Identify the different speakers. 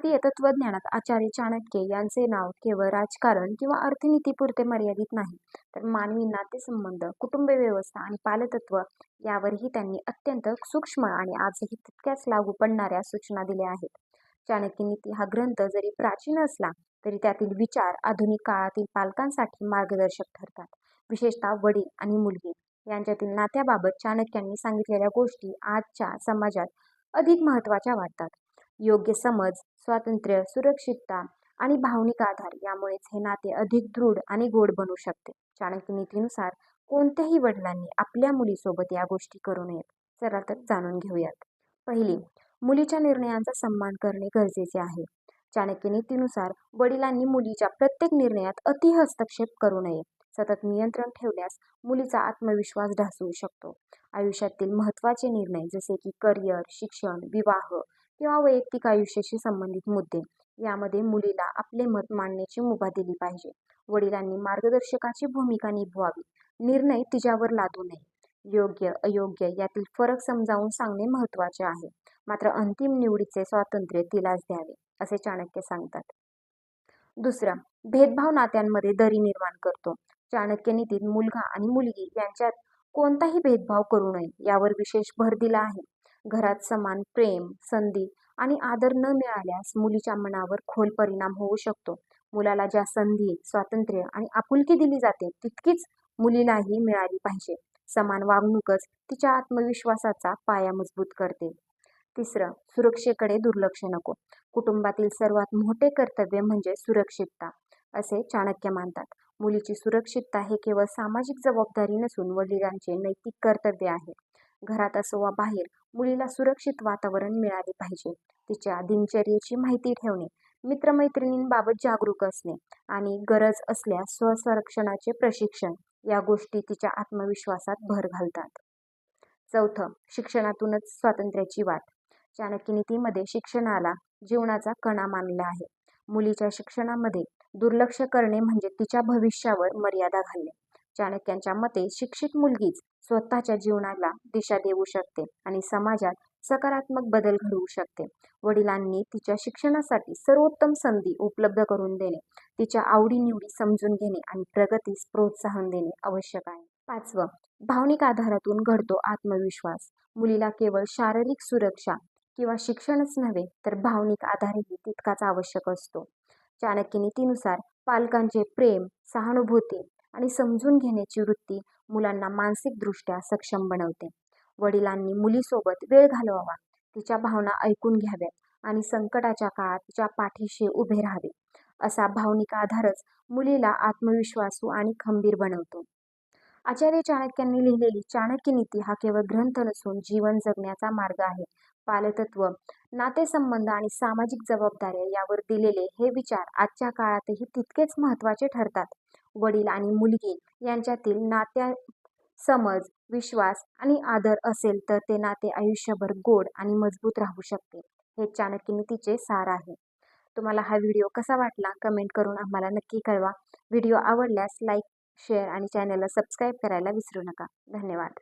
Speaker 1: भारतीय तत्त्वज्ञानात आचार्य चाणक्य यांचे नाव केवळ राजकारण किंवा अर्थनीतीपुरते मर्यादित नाही तर मानवी नातेसंबंध कुटुंब व्यवस्था आणि पालतत्व यावरही त्यांनी अत्यंत सूक्ष्म आणि आजही तितक्याच लागू पडणाऱ्या सूचना दिल्या आहेत. चाणक्य नीती हा ग्रंथ जरी प्राचीन असला तरी त्यातील विचार आधुनिक काळातील पालकांसाठी मार्गदर्शक ठरतात. विशेषतः वडील आणि मुलगी यांच्यातील नात्याबाबत चाणक्यांनी सांगितलेल्या गोष्टी आजच्या समाजात अधिक महत्त्वाच्या वाटतात. योग्य समज स्वातंत्र्य सुरक्षितता आणि भावनिक आधार यामुळेच हे नाते अधिक दृढ आणि गोड बनू शकते. चाणक्य नीतीनुसार कोणत्याही वडिलांनी आपल्या मुलीसोबत या गोष्टी करू नयेत. चला तर जाणून घेऊयात. पहिली मुलीच्या निर्णयांचा सन्मान करणे गरजेचे आहे. चाणक्य नीतीनुसार वडिलांनी मुलीच्या प्रत्येक निर्णयात अति हस्तक्षेप करू नये. सतत नियंत्रण ठेवल्यास मुलीचा आत्मविश्वास ढासळू शकतो. आयुष्यातील महत्त्वाचे निर्णय जसे की करिअर शिक्षण विवाह किंवा वैयक्तिक आयुष्याशी संबंधित मुद्दे. यामध्ये मुलीला आपले मत मांडण्याची मुभा दिली पाहिजे. वडिलांनी मार्गदर्शकाची भूमिका निभवावी निर्णय तिच्यावर लादू नये. योग्य अयोग्य यातील फरक समजावून सांगणे महत्त्वाचे आहे. मात्र अंतिम निवडीचे स्वातंत्र्य तिलाच द्यावे असे चाणक्य सांगतात. दुसरं भेदभाव नात्यांमध्ये दरी निर्माण करतो. चाणक्य नीतीत मुलगा आणि मुलगी यांच्यात कोणताही भेदभाव करू नये यावर विशेष भर दिला आहे. घरात समान प्रेम संधी आणि आदर न मिळाल्यास मुलीच्या मनावर खोल परिणाम होऊ शकतो. मुलाला ज्या संधी स्वातंत्र्य आणि आपुलकी दिली जाते तितकीच मुलीलाही मिळाली पाहिजे. समान वागणूकच तिच्या आत्मविश्वासाचा पाया मजबूत करते. तिसरं सुरक्षेकडे दुर्लक्ष नको. कुटुंबातील सर्वात मोठे कर्तव्य म्हणजे सुरक्षितता असे चाणक्य मानतात. मुलीची सुरक्षितता हे केवळ सामाजिक जबाबदारी नसून वडिलांचे नैतिक कर्तव्य आहे. घरात असो वा बाहेर मुलीला सुरक्षित वातावरण मिळाले पाहिजे. तिच्या दिनचर्येची माहिती ठेवणे मित्रमैत्रिणींबाबत जागरूक असणे आणि गरज असल्यास स्वसंरक्षणाचे प्रशिक्षण या गोष्टी तिच्या आत्मविश्वासात भर घालतात. चौथं शिक्षणातूनच स्वातंत्र्याची वाट. चाणक्यनितीमध्ये शिक्षणाला जीवनाचा कणा मानला आहे. मुलीच्या शिक्षणामध्ये दुर्लक्ष करणे म्हणजे तिच्या भविष्यावर मर्यादा घालणे. चाणक्यांच्या मते शिक्षित मुलगीच स्वतःच्या जीवनाला दिशा देऊ शकते आणि समाजात सकारात्मक बदल घडवू शकते. वडिलांनी तिच्या शिक्षणासाठी सर्वोत्तम संधी उपलब्ध करून देणे तिच्या आवडीनिवडी समजून घेणे आणि प्रगतीस प्रोत्साहन देणे आवश्यक आहे. पाचवं भावनिक आधारातून घडतो आत्मविश्वास. मुलीला केवळ शारीरिक सुरक्षा किंवा शिक्षणच नव्हे तर भावनिक आधारही तितकाच आवश्यक असतो. चाणक्य नीतीनुसार पालकांचे प्रेम सहानुभूती आणि समजून घेण्याची वृत्ती मुलांना मानसिकदृष्ट्या सक्षम बनवते. वडिलांनी मुलीसोबत वेळ घालवावा तिच्या भावना ऐकून घ्याव्यात आणि संकटाच्या काळात तिच्या पाठीशी उभे राहावे. असा भावनिक आधारच मुलीला आत्मविश्वासू आणि खंबीर बनवतो. आचार्य चाणक्यांनी लिहिलेली चाणक्य नीती हा केवळ ग्रंथ नसून जीवन जगण्याचा मार्ग आहे. पालतत्व नातेसंबंध आणि सामाजिक जबाबदाऱ्या यावर दिलेले हे विचार आजच्या काळातही तितकेच महत्त्वाचे ठरतात. वडील आणि मुलगी यांच्यातील नात्या समज विश्वास आणि आदर असेल तर ते नाते आयुष्यभर गोड आणि मजबूत राहू शकते. हे चाणक्य नीतीचे सार आहे. तुम्हाला हा व्हिडिओ कसा वाटला? कमेंट करून आम्हाला नक्की कळवा. व्हिडिओ आवडल्यास लाईक शेअर आणि चॅनलला सबस्क्राईब करायला विसरू नका. धन्यवाद.